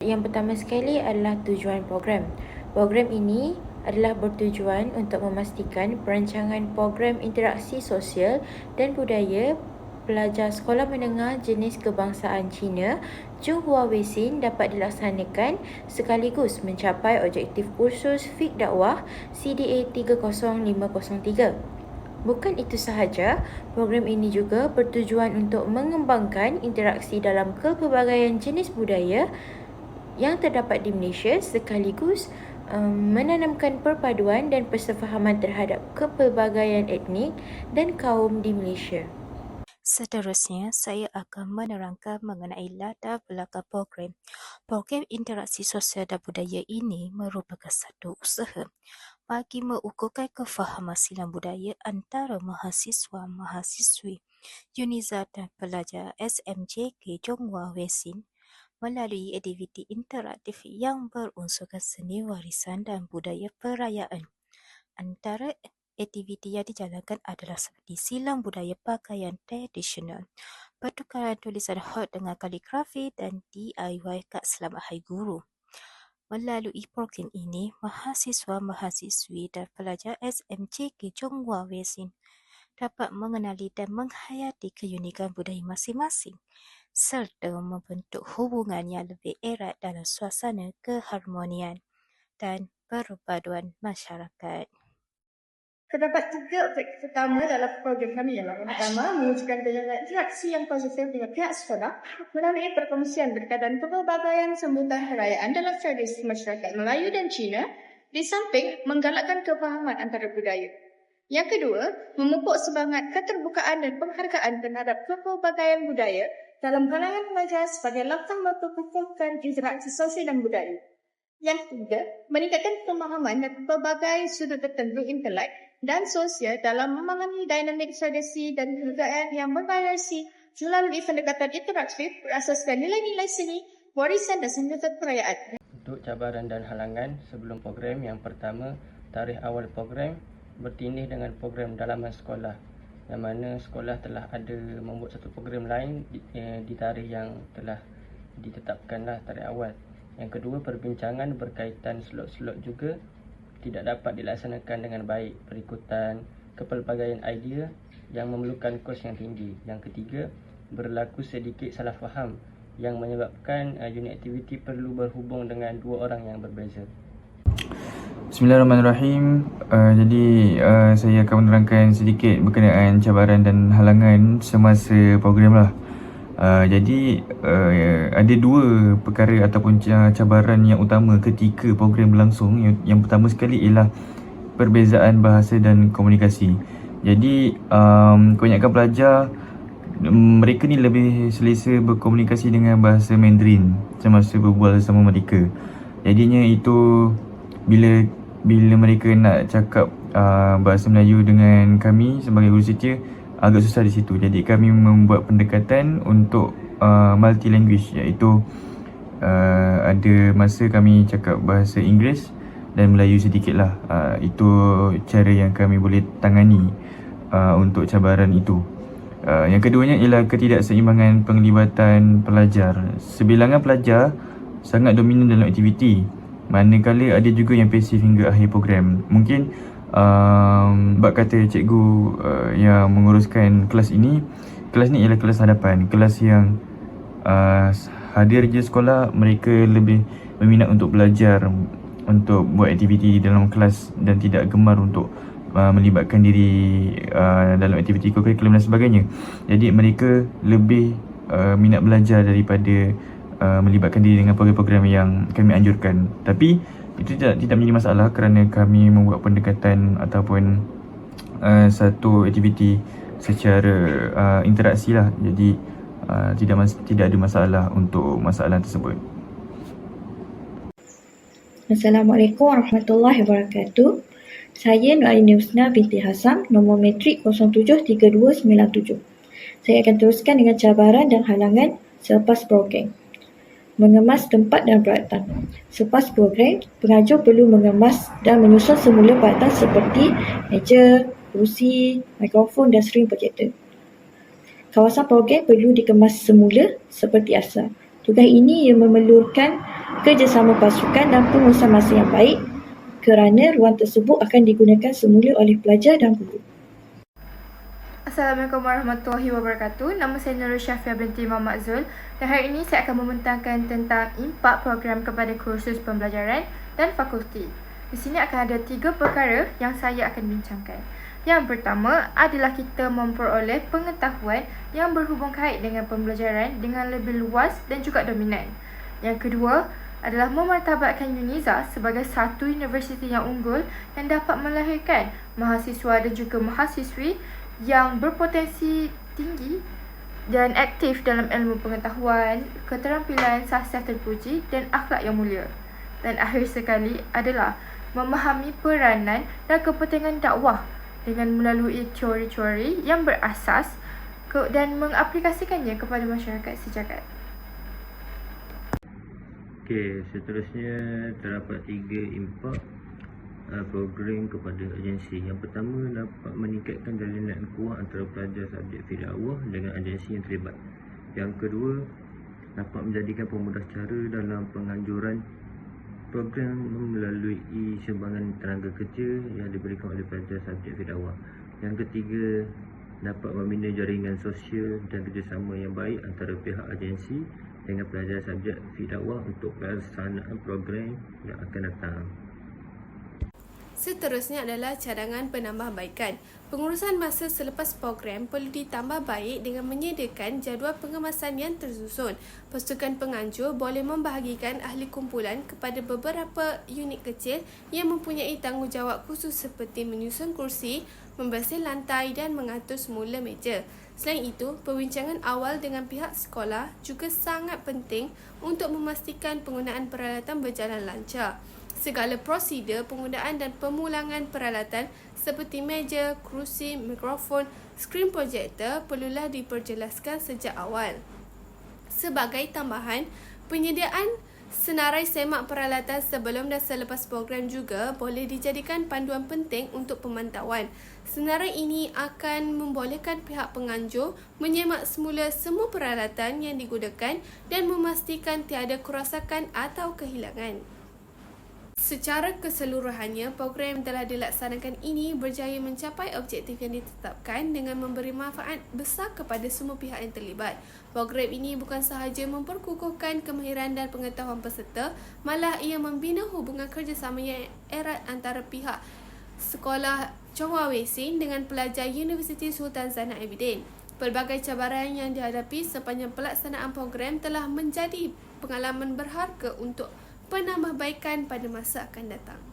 Yang pertama sekali adalah tujuan program. Program ini adalah bertujuan untuk memastikan perancangan program interaksi sosial dan budaya pelajar sekolah menengah jenis kebangsaan Cina Zhonghua Weixin dapat dilaksanakan sekaligus mencapai objektif kursus Fik Dakwah CDA 30503. Bukan itu sahaja, program ini juga bertujuan untuk mengembangkan interaksi dalam kepelbagaian jenis budaya yang terdapat di Malaysia sekaligus um, menanamkan perpaduan dan persefahaman terhadap kepelbagaian etnik dan kaum di Malaysia. Seterusnya, saya akan menerangkan mengenai latar belakang program. Program interaksi sosial dan budaya ini merupakan satu usaha bagi mengukuhkan kefahaman silam budaya antara mahasiswa-mahasiswi UNIZA dan pelajar SMJK Zhonghua Weixin melalui aktiviti interaktif yang berunsurkan seni warisan dan budaya perayaan. Antara aktiviti yang dijalankan adalah seperti silam budaya pakaian tradisional, pertukaran tulisan hot dengan kaligrafi dan DIY kad selamat Hari Guru. Melalui program ini, mahasiswa-mahasiswi dan pelajar SMJK Zhonghua Weixin dapat mengenali dan menghayati keunikan budaya masing-masing serta membentuk hubungan yang lebih erat dalam suasana keharmonian dan perpaduan masyarakat. Terdapat tiga objektif utama dalam program kami ialah yang pertama, mewujudkan jaringan interaksi yang positif dengan pihak sekolah melalui perkongsian berkaitan pelbagai sambutan perayaan dalam tradisi masyarakat Melayu dan Cina di samping menggalakkan kefahaman antara budaya. Yang kedua, memupuk semangat keterbukaan dan penghargaan terhadap pelbagai budaya dalam kalangan pelajar sebagai langkah memperkukuhkan interaksi sosial dan budaya. Yang ketiga, meningkatkan pemahaman dan pelbagai sudut tertentu intelek dan sosial dalam memahami dinamik tradisi dan kebudayaan yang bervariasi melalui pendekatan interaktif berasaskan nilai-nilai seni, warisan dan sambutan perayaan. Untuk cabaran dan halangan sebelum program yang pertama, tarikh awal program bertindih dengan program dalaman sekolah yang mana sekolah telah ada membuat satu program lain di, eh, tarikh yang telah ditetapkanlah tarikh awal. Yang kedua, perbincangan berkaitan slot-slot juga tidak dapat dilaksanakan dengan baik perikutan kepelbagaian idea yang memerlukan kos yang tinggi. Yang ketiga, berlaku sedikit salah faham yang menyebabkan uh, unit aktiviti perlu berhubung dengan dua orang yang berbeza. Bismillahirrahmanirrahim. Uh, jadi uh, saya akan menerangkan sedikit berkenaan cabaran dan halangan semasa program lah. Uh, jadi uh, ada dua perkara ataupun cabaran yang utama ketika program berlangsung. Yang, yang pertama sekali ialah perbezaan bahasa dan komunikasi. Jadi um, kebanyakan pelajar mereka ni lebih selesa berkomunikasi dengan bahasa Mandarin semasa berbual sama mereka. Jadinya itu bila bila mereka nak cakap uh, bahasa Melayu dengan kami sebagai guru setia agak susah di situ. Jadi kami membuat pendekatan untuk uh, multi language iaitu uh, ada masa kami cakap bahasa Inggeris dan Melayu sedikit lah. Uh, itu cara yang kami boleh tangani uh, untuk cabaran itu. Uh, yang keduanya ialah ketidakseimbangan penglibatan pelajar. Sebilangan pelajar sangat dominan dalam aktiviti. Manakala ada juga yang pasif hingga akhir program. Mungkin um, bak kata cikgu uh, yang menguruskan kelas ini kelas ni ialah kelas hadapan kelas yang uh, hadir je sekolah mereka lebih berminat untuk belajar untuk buat aktiviti dalam kelas dan tidak gemar untuk uh, melibatkan diri uh, dalam aktiviti kurikulum dan sebagainya jadi mereka lebih uh, minat belajar daripada uh, melibatkan diri dengan program-program yang kami anjurkan tapi itu tidak tidak menjadi masalah kerana kami membuat pendekatan ataupun uh, satu aktiviti secara uh, interaksi lah jadi uh, tidak mas- tidak ada masalah untuk masalah tersebut. Assalamualaikum warahmatullahi wabarakatuh. Saya Nuaini Husna binti Hassan, nombor metrik 073297. Saya akan teruskan dengan cabaran dan halangan selepas program mengemas tempat dan peralatan. Selepas program, pengajar perlu mengemas dan menyusun semula peralatan seperti meja, kursi, mikrofon dan screen projector. Kawasan program perlu dikemas semula seperti asal. Tugas ini yang memerlukan kerjasama pasukan dan pengurusan masa yang baik kerana ruang tersebut akan digunakan semula oleh pelajar dan guru. Assalamualaikum warahmatullahi wabarakatuh. Nama saya Nurul Syafia binti Muhammad Zul dan hari ini saya akan membentangkan tentang impak program kepada kursus pembelajaran dan fakulti. Di sini akan ada tiga perkara yang saya akan bincangkan. Yang pertama adalah kita memperoleh pengetahuan yang berhubung kait dengan pembelajaran dengan lebih luas dan juga dominan. Yang kedua adalah memartabatkan UNIZA sebagai satu universiti yang unggul yang dapat melahirkan mahasiswa dan juga mahasiswi yang berpotensi tinggi dan aktif dalam ilmu pengetahuan, keterampilan, sasiah terpuji dan akhlak yang mulia. Dan akhir sekali adalah memahami peranan dan kepentingan dakwah dengan melalui teori-teori yang berasas dan mengaplikasikannya kepada masyarakat sejagat. Okey, seterusnya terdapat tiga impak program kepada agensi. Yang pertama dapat meningkatkan jalinan kuat antara pelajar subjek fidakwah dengan agensi yang terlibat. Yang kedua dapat menjadikan pemudah cara dalam penganjuran program melalui sumbangan tenaga kerja yang diberikan oleh pelajar subjek fidakwah. Yang ketiga dapat membina jaringan sosial dan kerjasama yang baik antara pihak agensi dengan pelajar subjek fidakwah untuk pelaksanaan program yang akan datang. Seterusnya adalah cadangan penambahbaikan. Pengurusan masa selepas program perlu ditambah baik dengan menyediakan jadual pengemasan yang tersusun. Pasukan penganjur boleh membahagikan ahli kumpulan kepada beberapa unit kecil yang mempunyai tanggungjawab khusus seperti menyusun kursi, membersih lantai dan mengatur semula meja. Selain itu, perbincangan awal dengan pihak sekolah juga sangat penting untuk memastikan penggunaan peralatan berjalan lancar segala prosedur penggunaan dan pemulangan peralatan seperti meja, kerusi, mikrofon, skrin projektor perlulah diperjelaskan sejak awal. Sebagai tambahan, penyediaan senarai semak peralatan sebelum dan selepas program juga boleh dijadikan panduan penting untuk pemantauan. Senarai ini akan membolehkan pihak penganjur menyemak semula semua peralatan yang digunakan dan memastikan tiada kerosakan atau kehilangan. Secara keseluruhannya, program yang telah dilaksanakan ini berjaya mencapai objektif yang ditetapkan dengan memberi manfaat besar kepada semua pihak yang terlibat. Program ini bukan sahaja memperkukuhkan kemahiran dan pengetahuan peserta, malah ia membina hubungan kerjasama yang erat antara pihak sekolah Chonghua Wei Sin dengan pelajar Universiti Sultan Zainal Abidin. Pelbagai cabaran yang dihadapi sepanjang pelaksanaan program telah menjadi pengalaman berharga untuk penambahbaikan pada masa akan datang.